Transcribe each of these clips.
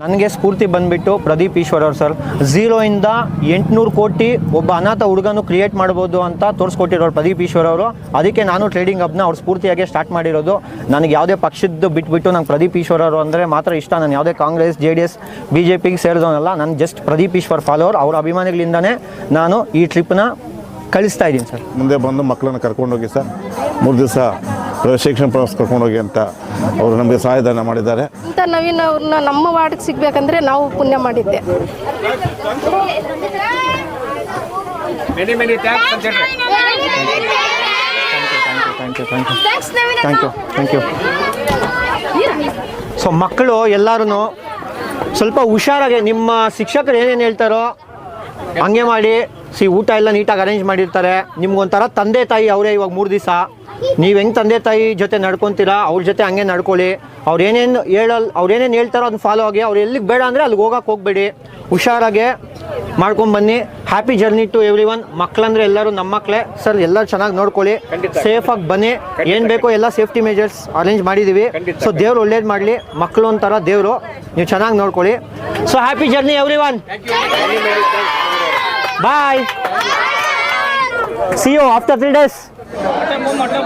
ನನಗೆ ಸ್ಫೂರ್ತಿ ಬಂದ್ಬಿಟ್ಟು ಪ್ರದೀಪ್ ಈಶ್ವರ್ ಅವ್ರು ಸರ್. ಝೀರೋಯಿಂದ ಎಂಟುನೂರು ಕೋಟಿ ಒಬ್ಬ ಅನಾಥ ಹುಡುಗನು ಕ್ರಿಯೇಟ್ ಮಾಡ್ಬೋದು ಅಂತ ತೋರಿಸ್ಕೊಟ್ಟಿರೋರು ಪ್ರದೀಪ್ ಈಶ್ವರ್ ಅವರು. ಅದಕ್ಕೆ ನಾನು ಟ್ರೇಡಿಂಗ್ ಹಬ್ನ ಅವ್ರು ಸ್ಫೂರ್ತಿಯಾಗಿ ಸ್ಟಾರ್ಟ್ ಮಾಡಿರೋದು. ನನಗೆ ಯಾವುದೇ ಪಕ್ಷದ್ದು ಬಿಟ್ಬಿಟ್ಟು ನಂಗೆ ಪ್ರದೀಪ್ ಈಶ್ವರ್ ಅವರು ಅಂದರೆ ಮಾತ್ರ ಇಷ್ಟ. ನಾನು ಯಾವುದೇ Congress, J D S, B J ಪಿಗೆ ಸೇರಿದವನಲ್ಲ, ನಾನು ಜಸ್ಟ್ ಪ್ರದೀಪ್ ಈಶ್ವರ್ ಫಾಲೋವರ್ ಅವ್ರ ಅಭಿಮಾನಿಗಳಿಂದನೇ ನಾನು ಈ ಟ್ರಿಪ್ನ ಕಳಿಸ್ತಾ ಇದ್ದೀನಿ ಸರ್ ಮುಂದೆ ಬಂದು ಮಕ್ಕಳನ್ನ ಕರ್ಕೊಂಡೋಗಿ ಸರ್ ಮೂರು ದಿವಸ ಶಿಕ್ಷಣ ಪ್ರವಾಸ ಕರ್ಕೊಂಡೋಗಿ ಅಂತ ಅವರು ನಮಗೆ ಸಹಾಯಧನ ಮಾಡಿದ್ದಾರೆ. ಅಂತ ನವೀನ್ ಅವ್ರನ್ನ ನಮ್ಮ ವಾರ್ಡ್ಗೆ ಸಿಗ್ಬೇಕಂದ್ರೆ ನಾವು ಪುಣ್ಯ ಮಾಡಿದ್ದೆ. Many many thanks, consider. Thank you thank you thank you thank you so ಮಕ್ಕಳು ಎಲ್ಲರೂ ಸ್ವಲ್ಪ ಹುಷಾರಾಗಿ ನಿಮ್ಮ ಶಿಕ್ಷಕರು ಏನೇನು ಹೇಳ್ತಾರೋ ಹಂಗೆ ಮಾಡಿ. ಸಿ ಊಟ ಎಲ್ಲ ನೀಟಾಗಿ ಅರೇಂಜ್ ಮಾಡಿರ್ತಾರೆ. ನಿಮ್ಗೊಂಥರ ತಂದೆ ತಾಯಿ ಅವರೇ ಇವಾಗ ಮೂರು ದಿವಸ. ನೀವು ಹೆಂಗೆ ತಂದೆ ತಾಯಿ ಜೊತೆ ನಡ್ಕೊತೀರಾ? ಅವ್ರ ಜೊತೆ ಹಂಗೆ ನಡ್ಕೊಳ್ಳಿ. ಅವ್ರು ಏನೇನು ಹೇಳಲ್ಲ ಅವ್ರು ಏನೇನು ಹೇಳ್ತಾರೋ ಅದನ್ನ ಫಾಲೋ ಆಗಿ ಅವ್ರು ಎಲ್ಲಿಗೆ ಬೇಡ ಅಂದರೆ ಅಲ್ಲಿಗೆ ಹೋಗಕ್ಕೆ ಹೋಗಬೇಡಿ. ಹುಷಾರಾಗೆ ಮಾಡ್ಕೊಂಡು ಬನ್ನಿ. Happy journey to everyone ಮಕ್ಕಳಂದ್ರೆ ಎಲ್ಲರೂ ನಮ್ಮ ಮಕ್ಕಳೇ ಸರ್ ಎಲ್ಲರೂ ಚೆನ್ನಾಗಿ ನೋಡ್ಕೊಳ್ಳಿ. ಸೇಫಾಗಿ ಬನ್ನಿ. ಏನು ಬೇಕೋ ಎಲ್ಲ ಸೇಫ್ಟಿ ಮೇಜರ್ಸ್ ಅರೇಂಜ್ ಮಾಡಿದ್ದೀವಿ ಸೊ ದೇವ್ರು ಒಳ್ಳೇದು ಮಾಡಲಿ. ಮಕ್ಕಳು ಒಂಥರ ದೇವರು. ನೀವು ಚೆನ್ನಾಗಿ ನೋಡ್ಕೊಳ್ಳಿ. So happy journey everyone bye see you after three days mutton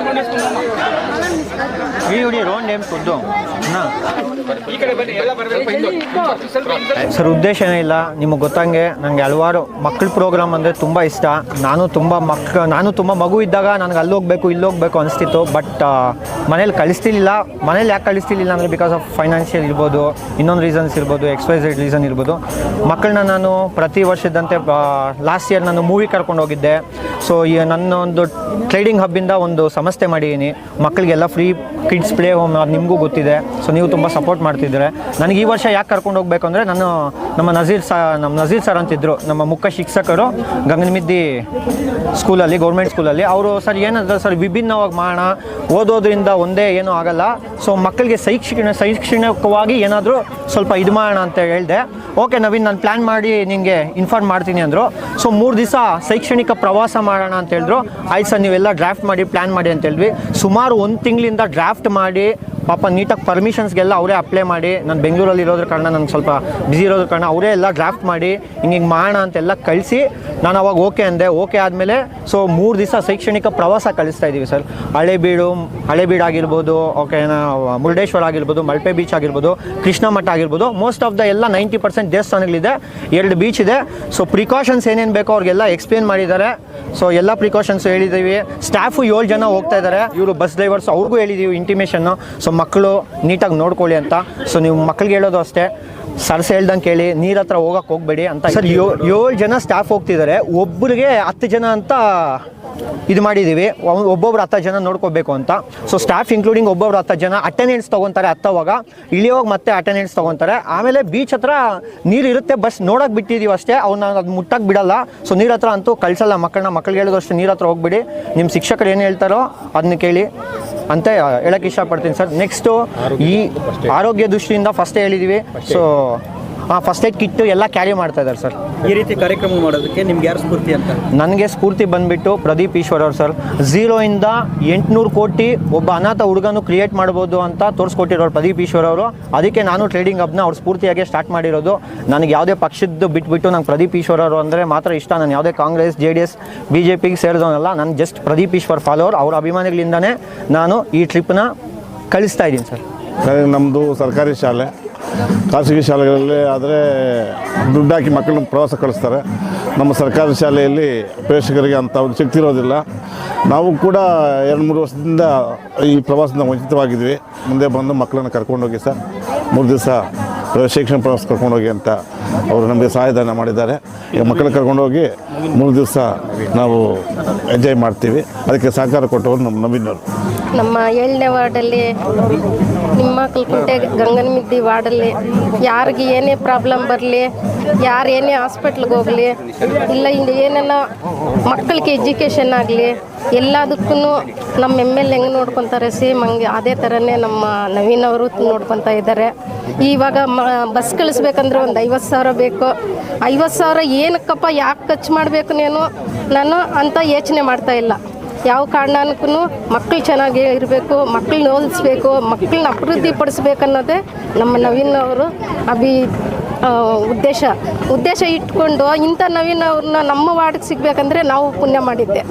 sir, ಉದ್ದೇಶ ಏನಿಲ್ಲ ನಿಮಗೆ ಗೊತ್ತಂಗೆ ನನಗೆ ಹಲವಾರು ಮಕ್ಕಳ ಪ್ರೋಗ್ರಾಮ್ ಅಂದರೆ ತುಂಬ ಇಷ್ಟ. ನಾನು ತುಂಬ ಮಕ್, ನಾನು ತುಂಬ ಮಗು ಇದ್ದಾಗ ನನಗೆ ಅಲ್ಲಿ ಹೋಗಬೇಕು, ಇಲ್ಲಿ ಹೋಗ್ಬೇಕು ಅನಿಸ್ತಿತ್ತು. ಬಟ್ ಮನೇಲಿ ಕಳಿಸ್ತಿರ್ಲಿಲ್ಲ. ಮನೇಲಿ ಯಾಕೆ ಕಳಿಸ್ತಿರ್ಲಿಲ್ಲ ಅಂದರೆ ಬಿಕಾಸ್ ಆಫ್ ಫೈನಾನ್ಷಿಯಲ್ ಇರ್ಬೋದು, ಇನ್ನೊಂದು ರೀಸನ್ಸ್ ಇರ್ಬೋದು ಎಕ್ಸ್ಪೈಸೆಡ್ ರೀಸನ್ ಇರ್ಬೋದು. ಮಕ್ಕಳನ್ನ ನಾನು ಪ್ರತಿ ವರ್ಷದಂತೆ ಲಾಸ್ಟ್ ಇಯರ್ ನಾನು ಮೂವಿ ಕರ್ಕೊಂಡು ಹೋಗಿದ್ದೆ. ಸೊ ಈ ನನ್ನ ಒಂದು ಟ್ರೇಡಿಂಗ್ ಹಬ್ಬಿಂದ ಒಂದು ಸಂಸ್ಥೆ ಮಾಡಿದ್ದೀನಿ ಮಕ್ಕಳಿಗೆಲ್ಲ ಫ್ರೀ ಕಿಡ್ಸ್ ಪ್ಲೇ ಹೋಮ್ ಅದು ನಿಮಗೂ ಗೊತ್ತಿದೆ. ಸೊ ನೀವು ತುಂಬ ಸಪೋರ್ಟ್ ಮಾಡ್ತಿದ್ದೀರ. ನನಗೆ ಈ ವರ್ಷ ಯಾಕೆ ಕರ್ಕೊಂಡು ಹೋಗ್ಬೇಕು ಅಂದರೆ ನಾನು ನಮ್ಮ ನಜೀರ್ ಸಾ, ನಮ್ಮ ನಜೀರ್ ಸರ್ ಅಂತಿದ್ರು. ನಮ್ಮ ಮುಖ್ಯ ಶಿಕ್ಷಕರು ಗಂಗನಮಿದ್ದಿ ಸ್ಕೂಲಲ್ಲಿ ಗೌರ್ಮೆಂಟ್ ಸ್ಕೂಲಲ್ಲಿ ಅವರು, ಸರ್, ಏನಂದ್ರೆ ಸರ್, ವಿಭಿನ್ನವಾಗಿ ಮಾಡೋಣ ಓದೋದ್ರಿಂದ ಒಂದೇ ಏನೂ ಆಗಲ್ಲ. ಸೊ ಮಕ್ಕಳಿಗೆ ಶೈಕ್ಷಣ, ಶೈಕ್ಷಣಿಕವಾಗಿ ಏನಾದರೂ ಸ್ವಲ್ಪ ಇದು ಮಾಡೋಣ ಅಂತ ಹೇಳಿದೆ. ಓಕೆ ನವೀನ್, ನಾನು ಪ್ಲ್ಯಾನ್ ಮಾಡಿ ನಿಮಗೆ ಇನ್ಫಾರ್ಮ್ ಮಾಡ್ತೀನಿ ಅಂದರು. ಸೊ ಮೂರು ದಿವಸ ಶೈಕ್ಷಣಿಕ ಪ್ರವಾಸ ಮಾಡೋಣ ಅಂತ ಹೇಳಿದ್ರು. ಆಯ್ತು ಸರ್, ನೀವೆಲ್ಲ ಡ್ರಾಫ್ಟ್ ಮಾಡಿ ಪ್ಲ್ಯಾನ್ ಮಾಡಿ ಅಂತ ಹೇಳಿದ್ವಿ. ಸುಮಾರು ಒಂದು ತಿಂಗಳಿಂದ ಡ್ರಾಫ್ಟ್ ಮಾಡಿ ಪಾಪ ನೀಟಾಗಿ ಪರ್ಮಿಷನ್ಸ್ಗೆಲ್ಲ ಅವರೇ ಅಪ್ಲೈ ಮಾಡಿ, ನಾನು ಬೆಂಗಳೂರಲ್ಲಿ ಇರೋದ್ರ ಕಾರಣ ನನಗೆ ಸ್ವಲ್ಪ ಬ್ಯುಸಿ ಇರೋದ್ರ ಕಾರಣ ಅವರೇ ಎಲ್ಲ ಡ್ರಾಫ್ಟ್ ಮಾಡಿ, ಹಿಂಗೆ ಹಿಂಗೆ ಮಾಡೋಣ ಅಂತೆಲ್ಲ ಕಳಿಸಿ, ನಾನು ಅವಾಗ ಓಕೆ ಅಂದೆ. ಓಕೆ ಆದಮೇಲೆ ಸೊ ಮೂರು ದಿವಸ ಶೈಕ್ಷಣಿಕ ಪ್ರವಾಸ ಕಳಿಸ್ತಾ ಇದ್ದೀವಿ ಸರ್ ಹಳೆಬೀಡು ಹಳೆಬೀಡು ಆಗಿರ್ಬೋದು ಓಕೆ ಮುರುಡೇಶ್ವರ ಆಗಿರ್ಬೋದು, ಮಲ್ಪೆ ಬೀಚ್ ಆಗಿರ್ಬೋದು, ಕೃಷ್ಣ ಮಠ ಆಗಿರ್ಬೋದು ಮೋಸ್ಟ್ ಆಫ್ ದ ಎಲ್ಲ ನೈಂಟಿ ಪರ್ಸೆಂಟ್ ದೇವಸ್ಥಾನಗಳಿದೆ. ಎರಡು ಬೀಚ್ ಇದೆ. ಸೊ ಪ್ರಿಕಾಷನ್ಸ್ ಏನೇನು ಬೇಕೋ ಅವ್ರಿಗೆಲ್ಲ ಎಕ್ಸ್ಪ್ಲೇನ್ ಮಾಡಿದ್ದಾರೆ. ಸೊ ಎಲ್ಲ ಪ್ರಿಕಾಷನ್ಸ್ ಹೇಳಿದ್ದೀವಿ ಸ್ಟಾಫು ಏಳು ಜನ ಹೋಗ್ತಾ ಇದ್ದಾರೆ ಇವರು ಬಸ್ ಡ್ರೈವರ್ಸ್ ಅವ್ರಿಗೂ ಹೇಳಿದ್ದೀವಿ ಇಂಟಿಮೇಷನ್ನು ಸೊ ಮಕ್ಕಳು ನೀಟಾಗಿ ನೋಡ್ಕೊಳ್ಳಿ ಅಂತ. ಸೊ ನೀವು ಮಕ್ಕಳಿಗೆ ಹೇಳೋದು ಅಷ್ಟೇ. ಸರ್ಸ್ ಹೇಳ್ದಂಗೆ ಕೇಳಿ ನೀರ ಹತ್ರ ಹೋಗಕ್ಕೆ ಹೋಗಬೇಡಿ ಅಂತ ಸರ್ ಏಳು ಜನ ಸ್ಟಾಫ್ ಹೋಗ್ತಿದ್ದಾರೆ ಒಬ್ಬರಿಗೆ ಹತ್ತು ಜನ ಅಂತ ಇದು ಮಾಡಿದ್ದೀವಿ ಒಬ್ಬೊಬ್ರು ಹತ್ತು ಜನ ನೋಡ್ಕೋಬೇಕು ಅಂತ. ಸೊ ಸ್ಟಾಫ್ ಇನ್ಕ್ಲೂಡಿಂಗ್ ಒಬ್ಬೊಬ್ರು ಹತ್ತು ಜನ ಅಟೆಂಡೆನ್ಸ್ ತೊಗೊತಾರೆ ಹತ್ತವಾಗ. ಇಳಿಯೋವಾಗ ಮತ್ತೆ ಅಟೆಂಡೆನ್ಸ್ ತೊಗೊತಾರೆ. ಆಮೇಲೆ ಬೀಚ್ ಹತ್ರ ನೀರು ಇರುತ್ತೆ ಬಸ್ ನೋಡಕ್ಕೆ ಬಿಟ್ಟಿದ್ದೀವಿ ಅಷ್ಟೇ. ಅವ್ನ ಅದು ಮುಟ್ಟಕ್ಕೆ ಬಿಡಲ್ಲ. ಸೊ ನೀರ್ ಹತ್ರ ಅಂತೂ ಕಳ್ಸಲ್ಲ ಮಕ್ಕಳನ್ನ. ಮಕ್ಕಳಿಗೆ ಹೇಳೋದಷ್ಟು ಅಷ್ಟೇ ನೀರ್ ಹತ್ರ ಹೋಗ್ಬಿಡಿ. ನಿಮ್ಮ ಶಿಕ್ಷಕರು ಏನು ಹೇಳ್ತಾರೋ ಅದನ್ನ ಕೇಳಿ. ಅಂತ ಹೇಳಕ್ಕೆ ಇಷ್ಟಪಡ್ತೀನಿ ಸರ್. ನೆಕ್ಸ್ಟು ಈ ಆರೋಗ್ಯ ದೃಷ್ಟಿಯಿಂದ ಫಸ್ಟ್ ಹೇಳಿದ್ದೀವಿ ಸೊ ಫಸ್ಟ್ ಏಡ್ ಕಿಟ್ಟು ಎಲ್ಲ ಕ್ಯಾರಿ ಮಾಡ್ತಾ ಇದ್ದಾರೆ ಸರ್ ಈ ರೀತಿ ಕಾರ್ಯಕ್ರಮ ಮಾಡೋದಕ್ಕೆ ನಿಮ್ಗೆ ಯಾರು ಸ್ಫೂರ್ತಿ ಅಂತ? ನನಗೆ ಸ್ಫೂರ್ತಿ ಬಂದ್ಬಿಟ್ಟು ಪ್ರದೀಪ್ ಈಶ್ವರ್ ಅವ್ರು ಸರ್ ಝೀರೋಯಿಂದ ಎಂಟುನೂರು ಕೋಟಿ ಒಬ್ಬ ಅನಾಥ ಹುಡುಗನು ಕ್ರಿಯೇಟ್ ಮಾಡ್ಬೋದು ಅಂತ ತೋರಿಸ್ಕೊಟ್ಟಿರೋರು ಪ್ರದೀಪ್ ಈಶ್ವರ್ ಅವರು. ಅದಕ್ಕೆ ನಾನು ಟ್ರೇಡಿಂಗ್ ಹಬ್ನ ಅವ್ರು ಸ್ಫೂರ್ತಿಯಾಗಿ ಸ್ಟಾರ್ಟ್ ಮಾಡಿರೋದು. ನನಗೆ ಯಾವುದೇ ಪಕ್ಷದ್ದು ಬಿಟ್ಬಿಟ್ಟು ನಂಗೆ ಪ್ರದೀಪ್ ಈಶ್ವರ್ ಅವರು ಅಂದರೆ ಮಾತ್ರ ಇಷ್ಟ. ನಾನು ಯಾವುದೇ Congress J D S B J ಪಿಗೆ ಸೇರಿದವನಲ್ಲ ನಾನು ಜಸ್ಟ್ ಪ್ರದೀಪ್ ಈಶ್ವರ್ ಫಾಲೋವರ್ ಅವ್ರ ಅಭಿಮಾನಿಗಳಿಂದನೇ ನಾನು ಈ ಟ್ರಿಪ್ನ ಕಳಿಸ್ತಾ ಇದ್ದೀನಿ ಸರ್ ನಮ್ಮದು ಸರ್ಕಾರಿ ಶಾಲೆ. ಖಾಸಗಿ ಶಾಲೆಗಳಲ್ಲಿ ಆದರೆ ದುಡ್ಡಾಕಿ ಮಕ್ಕಳನ್ನ ಪ್ರವಾಸ ಕಳಿಸ್ತಾರೆ. ನಮ್ಮ ಸರ್ಕಾರಿ ಶಾಲೆಯಲ್ಲಿ ಪ್ರೇಕ್ಷಕರಿಗೆ ಅಂಥ ಒಂದು ಇರೋದಿಲ್ಲ. ನಾವು ಕೂಡ ಎರಡು ಮೂರು ವರ್ಷದಿಂದ ಈ ಪ್ರವಾಸದಿಂದ ವಂಚಿತವಾಗಿದ್ವಿ. ಮುಂದೆ ಬಂದು ಮಕ್ಕಳನ್ನು ಕರ್ಕೊಂಡೋಗಿ ಸರ್, ಮೂರು ದಿವಸ ಶಿಕ್ಷಣ ಪ್ರವಾಸ ಕರ್ಕೊಂಡೋಗಿ ಅಂತ ಅವರು ನಮಗೆ ಸಹಾಯಧನ ಮಾಡಿದ್ದಾರೆ. ಈಗ ಮಕ್ಕಳನ್ನ ಕರ್ಕೊಂಡೋಗಿ ಮೂರು ದಿವಸ ನಾವು ಎಂಜಾಯ್ ಮಾಡ್ತೀವಿ. ಅದಕ್ಕೆ ಸಹಕಾರ ಕೊಟ್ಟವರು ನಮ್ಮ ನವೀನವರು ನಮ್ಮ ಏಳನೇ ವಾರ್ಡಲ್ಲಿ, ನಿಮ್ಮ ಕಲ್ಕುಂಟೆ ಗಂಗನಮಿದ್ದಿ ವಾರ್ಡಲ್ಲಿ, ಯಾರಿಗೆ ಏನೇ ಪ್ರಾಬ್ಲಮ್ ಬರಲಿ, ಯಾರು ಏನೇ ಹಾಸ್ಪಿಟ್ಲಿಗೆ ಹೋಗಲಿ, ಇಲ್ಲ ಇಲ್ಲಿ ಏನೆಲ್ಲ ಮಕ್ಕಳಿಗೆ ಎಜುಕೇಷನ್ ಆಗಲಿ, ಎಲ್ಲದಕ್ಕೂ ನಮ್ಮ ಎಂ ಎಲ್ ಹೆಂಗೆ ನೋಡ್ಕೊತಾರೆ, ಸೇಮ್ ಹಂಗೆ ಅದೇ ಥರನೇ ನಮ್ಮ ನವೀನ್ ಅವರು ನೋಡ್ಕೊತಾ ಇದ್ದಾರೆ. ಇವಾಗ ಮ, ಬಸ್ ಕಳಿಸ್ಬೇಕಂದ್ರೆ ಒಂದು ಐವತ್ತು ಸಾವಿರ ಬೇಕು. ಐವತ್ತು ಸಾವಿರ ಏನಕ್ಕಪ್ಪ ಯಾಕೆ ಖರ್ಚು ಮಾಡಬೇಕು ನೀನು? ನಾನು ಅಂತ ಯೋಚನೆ ಮಾಡ್ತಾ ಇಲ್ಲ. ಯಾವ ಕಾರಣಕ್ಕೂ ಮಕ್ಕಳು ಚೆನ್ನಾಗಿ ಇರಬೇಕು, ಮಕ್ಕಳನ್ನ ಓದಿಸ್ಬೇಕು, ಮಕ್ಕಳನ್ನ ಅಭಿವೃದ್ಧಿ ಪಡಿಸ್ಬೇಕನ್ನೋದೇ ನಮ್ಮ ನವೀನ್ ಅವರು ಅಭಿ ಉದ್ದೇಶ. ಉದ್ದೇಶ ಇಟ್ಕೊಂಡು ಇಂಥ ನವೀನ್ ಅವ್ರನ್ನ ನಮ್ಮ ವಾರ್ಡ್ಗೆ ಸಿಗಬೇಕಂದ್ರೆ ನಾವು ಪುಣ್ಯ ಮಾಡಿದ್ದೆ.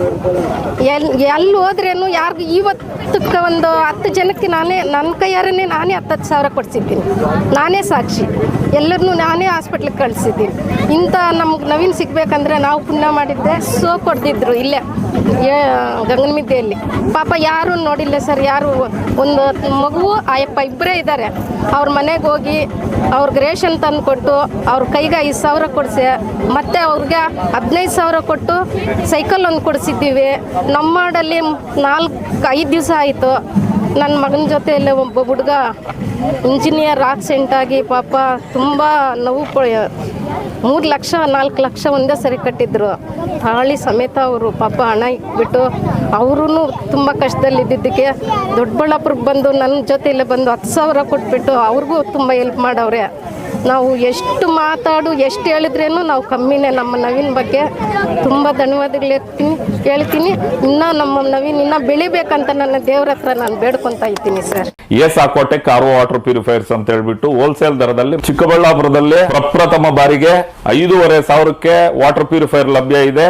ಎಲ್ಲಿ ಎಲ್ಲಿ ಹೋದ್ರೇನು ಯಾರಿಗೂ ಇವತ್ತಕ್ಕೆ ಒಂದು ಹತ್ತು ಜನಕ್ಕೆ ನಾನೇ, ನನ್ನ ಕೈಯಾರನೇ ನಾನೇ ಹತ್ತತ್ತು ಸಾವಿರ ಕೊಡ್ಸಿದ್ದೀನಿ ನಾನೇ ಸಾಕ್ಷಿ. ಎಲ್ಲರನ್ನೂ ನಾನೇ ಹಾಸ್ಪಿಟ್ಲಿಗೆ ಕಳಿಸಿದ್ದೀನಿ. ಇಂಥ ನಮ್ಗೆ ನವೀನ್ ಸಿಗ್ಬೇಕಂದ್ರೆ ನಾವು ಪುಣ್ಯ ಮಾಡಿದ್ದೆ, ಸೋ ಕೊಡ್ತಿದ್ರು ಇಲ್ಲೇ ಗಂಗನಮಿದ್ದೆಯಲ್ಲಿ. ಪಾಪ ಯಾರು ನೋಡಿಲ್ಲ ಸರ್, ಯಾರು ಒಂದು ಮಗು ಆಯಪ್ಪ ಇಬ್ಬರೇ ಇದ್ದಾರೆ. ಅವ್ರ ಮನೆಗೆ ಹೋಗಿ ಅವ್ರಿಗೆ ರೇಷನ್ ತಂದು ಕೊಟ್ಟು, ಅವ್ರ ಕೈಗೆ ಐದು ಸಾವಿರ ಕೊಡಿಸಿ, ಮತ್ತೆ ಅವ್ರಿಗೆ ಹದಿನೈದು ಸಾವಿರ ಕೊಟ್ಟು ಸೈಕಲ್ ಒಂದು ಕೊಡಿಸಿದ್ದೀವಿ. ನಮ್ಮ ಮಾಡಲ್ಲಿ ನಾಲ್ಕು, ಐದು ದಿವಸ ಆಯಿತು. ನನ್ನ ಮಗನ ಜೊತೆಯಲ್ಲಿ ಒಬ್ಬ ಹುಡುಗ ಇಂಜಿನಿಯರ್ ಆಗಿ ಪಾಪ ತುಂಬ ನೋವು ಮೂರು ಲಕ್ಷ, ನಾಲ್ಕು ಲಕ್ಷ ಒಂದೇ ಸರಿ ಕಟ್ಟಿದ್ರು. ತಾಳಿ ಸಮೇತ ಅವರು ಪಾಪ ಹಣ ಇಟ್ಬಿಟ್ಟು ಅವರೂ ತುಂಬ ಕಷ್ಟದಲ್ಲಿ ಇದ್ದಿದ್ದಕ್ಕೆ ದೊಡ್ಡಬಳ್ಳಾಪುರಕ್ಕೆ ಬಂದು ನನ್ನ ಜೊತೆಯಲ್ಲೇ ಬಂದು ಹತ್ತು ಸಾವಿರ ಕೊಟ್ಬಿಟ್ಟು ಅವ್ರಿಗೂ ತುಂಬ ಹೆಲ್ಪ್ ಮಾಡವ್ರೆ. ನಾವು ಎಷ್ಟು ಮಾತಾಡು, ಎಷ್ಟು ಹೇಳಿದ್ರೇನು ನಾವು ಕಮ್ಮಿನೇ ನಮ್ಮ ನವೀನ್ ಬಗ್ಗೆ. ತುಂಬ ಧನ್ಯವಾದಗಳು ಹೇಳ್ತೀನಿ ಹೇಳ್ತೀನಿ. ಇನ್ನೂ ನಮ್ಮ ನವೀನ್ ಇನ್ನೂ ಬೆಳಿಬೇಕಂತ ನನ್ನ ದೇವ್ರ ಹತ್ರ ನಾನು ಬೇಡ್ಕೊತಾ ಇದ್ದೀನಿ ಸರ್. ಎಸ್ ಆಕೋಟೆ ಕಾರು ವಾಟರ್ ಪ್ಯೂರಿಫೈರ್ಸ್ ಅಂತ ಹೇಳ್ಬಿಟ್ಟು ಹೋಲ್ಸೇಲ್ ದರದಲ್ಲಿ ಚಿಕ್ಕಬಳ್ಳಾಪುರದಲ್ಲಿ ಪ್ರಪ್ರಥಮ ಬಾರಿಗೆ ಐದೂವರೆ ಸಾವಿರಕ್ಕೆ ವಾಟರ್ ಪ್ಯೂರಿಫೈರ್ ಲಭ್ಯ ಇದೆ.